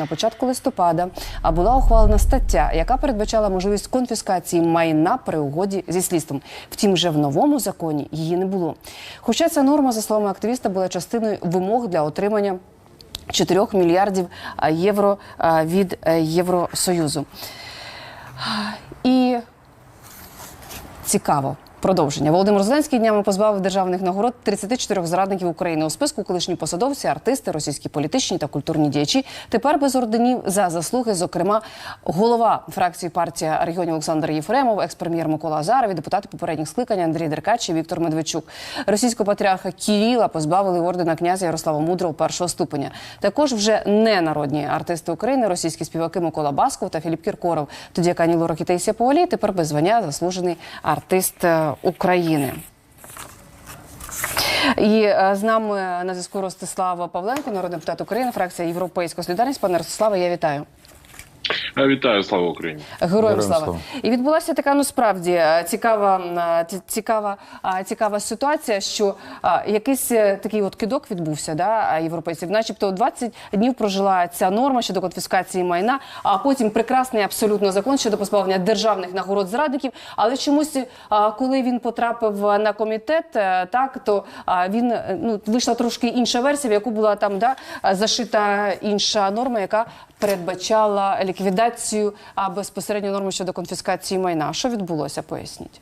на початку листопада а була ухвалена стаття, яка передбачала можливість конфіскації майна при угоді зі слідством. Втім, вже в новому законі її не було. Хоча ця норма, за словами активіста, була частиною вимог для отримання 4 мільярдів євро від е, Євросоюзу. І цікаво. Продовження Володимир Зеленський днями позбавив державних нагород 34 зрадників України у списку колишні посадовці, артисти, російські політичні та культурні діячі. Тепер без орденів за заслуги, зокрема, голова фракції партія регіонів Олександр Єфремов, екс-прем'єр Микола Азаров депутати попередніх скликань Андрій Деркач і Віктор Медведчук. Російського патріарха Кіріла позбавили ордена князя Ярослава Мудрого першого ступеня. Також вже не народні артисти України, російські співаки Микола Басков та Філіп Кіркоров. Тоді як Ані Лорак і Таїсія Повалій тепер без звання заслужений артист е, України. І е, з нами на зв'язку Ростислава Павленко, народний депутат України, фракція Європейська солідарність. Пане Ростиславе, я вітаю. Вітаю, слава Україні. Героям Героям слава. слава. І відбулася така ну справді е, цікава, е, цікава, е, цікава ситуація, що якийсь такий от кидок відбувся да, європейців. Начебто 20 днів прожила ця норма щодо конфіскації майна, а потім прекрасний абсолютно закон щодо позбавлення державних нагород зрадників. Але чомусь, коли він потрапив на комітет, так то він ну вийшла трошки інша версія, в яку була там да зашита інша норма, яка передбачала ліквідацію а безпосередньо норми щодо конфіскації майна. Що відбулося? Поясніть.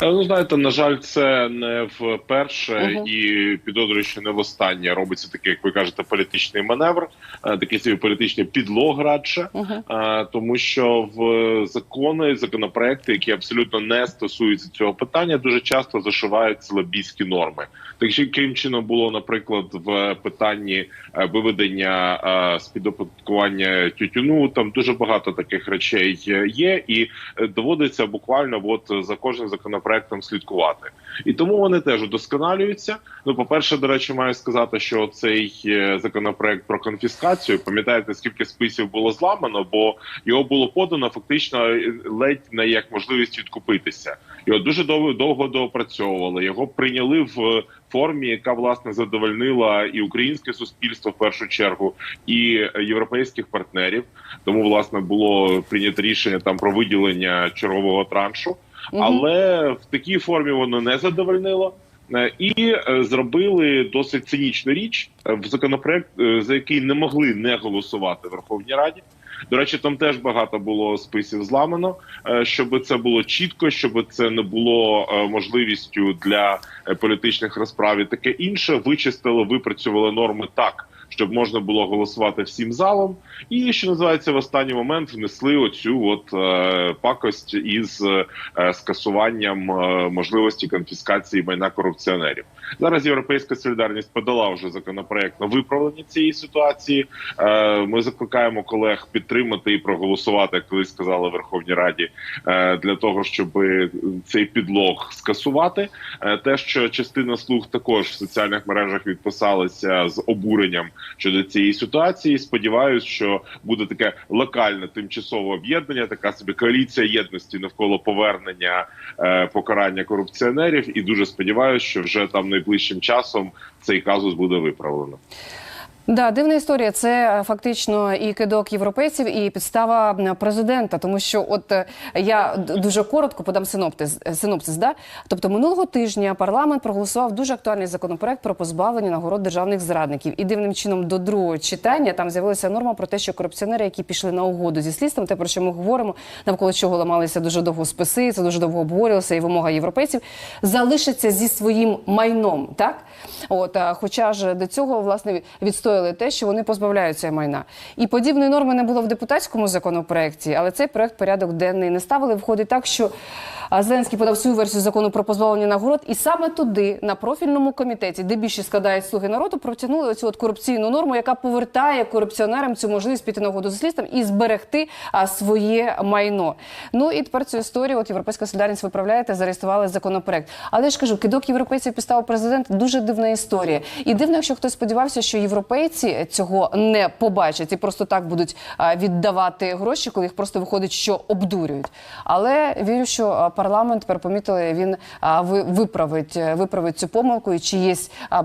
Ну знаєте, на жаль, це не вперше Мгм. і підозрюю, що не востаннє робиться такий, як ви кажете, політичний маневр, е, такий собі політичний підлог радше. Е, тому що в закони, законопроекти, які абсолютно не стосуються цього питання, дуже часто зашиваються лобійські норми. Так що крім чином було, наприклад, в питанні е, виведення з під оподаткування тютюну. Там дуже багато таких речей є, і доводиться буквально от за законопроектом слідкувати. І тому вони теж удосконалюються. Ну, по перше, до речі, маю сказати, що цей е, законопроект про конфіскацію, пам'ятаєте, скільки списів було зламано, бо його було подано фактично е, ледь не як можливість відкупитися. Його дуже довго довго доопрацьовували. Його прийняли в формі, яка власне задовольнила і українське суспільство в першу чергу, і е, європейських партнерів. Тому власне було прийнято рішення там про виділення чергового траншу. Але в такій формі воно не задовольнило. Е, І е, зробили досить цинічну річ е, в законопроект, за який не могли не голосувати в Верховній Раді. До речі, там теж багато було списів зламано, щоб це було чітко, щоб це не було можливістю для політичних розправ і таке інше. Вичистили, випрацювали норми так, щоб можна було голосувати всім залом. І що називається в останній момент внесли оцю от е, пакость із е, скасуванням е, можливості конфіскації майна корупціонерів. Зараз європейська солідарність подала вже законопроект на виправлення цієї ситуації. Е, ми закликаємо колег підтримати і проголосувати, як колись сказали Верховній Раді, е, для того, щоб цей підлог скасувати. Е, те, що частина слуг також в соціальних мережах відписалися з обуренням щодо цієї ситуації. Сподіваюсь, що буде таке локальне тимчасове об'єднання, така собі коаліція єдності навколо повернення е, покарання корупціонерів. І дуже сподіваюся, що вже там найближчим часом цей казус буде виправлено. Да, дивна історія. Це е, фактично і кидок європейців, і підстава президента. Тому що, от е, я дуже коротко подам синоптиз, синопсис. Да? Тобто минулого тижня парламент проголосував дуже актуальний законопроект про позбавлення нагород державних зрадників. І дивним чином до другого читання там з'явилася норма про те, що корупціонери, які пішли на угоду зі слідством, те про що ми говоримо, навколо чого ламалися дуже довго списи, це дуже довго обговорювалося, і вимога європейців залишаться зі своїм майном. Так, от хоча ж до цього власне відстояли те, що вони позбавляються майна. І подібної норми не було в депутатському законопроекті, але цей проект порядок денний не ставили. Входить так, що Зеленський подав свою версію закону про позбавлення нагород, і саме туди, на профільному комітеті, де більше складають слуги народу, протягнули оцю от корупційну норму, яка повертає корупціонерам цю можливість піти на угоду з слідством і зберегти своє майно. Ну і тепер цю історію, от європейська солідарність виправляєте, зареєстрували законопроект. Але я ж кажу, кидок європейців підставив президент дуже дивна історія. І дивно, якщо хтось сподівався, що європейці європейці цього не побачать і просто так будуть віддавати гроші, коли їх просто виходить, що обдурюють. Але вірю, що парламент тепер помітили, він ви- виправить, е, виправить цю помилку і чи є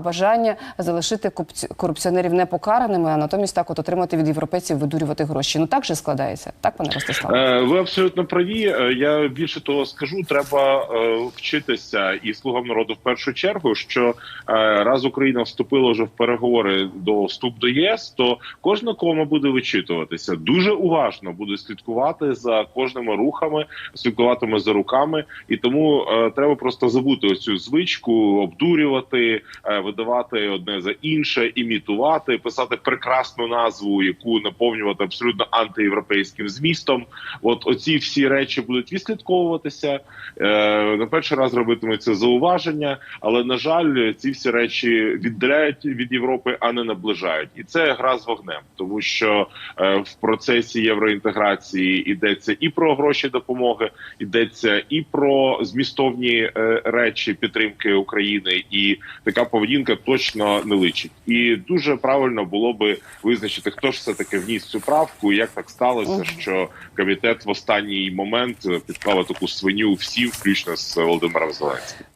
бажання залишити корупціонерів непокараними, а натомість так от отримати від європейців видурювати гроші. Ну так же складається, так пане Ростиславе? Е, Ви абсолютно праві. Е, Я більше того скажу, треба вчитися і слугам народу в першу чергу, що раз Україна вступила вже в переговори до вступ до ЄС, то кожна кома буде вичитуватися. Дуже уважно буде слідкувати за кожними рухами, слідкуватиме за руками, і тому е, треба просто забути оцю звичку, обдурювати, е, видавати одне за інше, імітувати, писати прекрасну назву, яку наповнювати абсолютно антиєвропейським змістом. От оці всі речі будуть відслідковуватися. Е, на перший раз робитиметься зауваження, але на жаль, ці всі речі віддаляють від Європи, а не наближають. І це гра з вогнем, тому що е, в процесі євроінтеграції йдеться і про гроші допомоги, йдеться і про змістовні е, речі підтримки України, і така поведінка точно не личить. І дуже правильно було би визначити, хто ж все таки вніс цю правку, і як так сталося, що комітет в останній момент підклав таку свиню всі, включно з Володимиром Зеленським.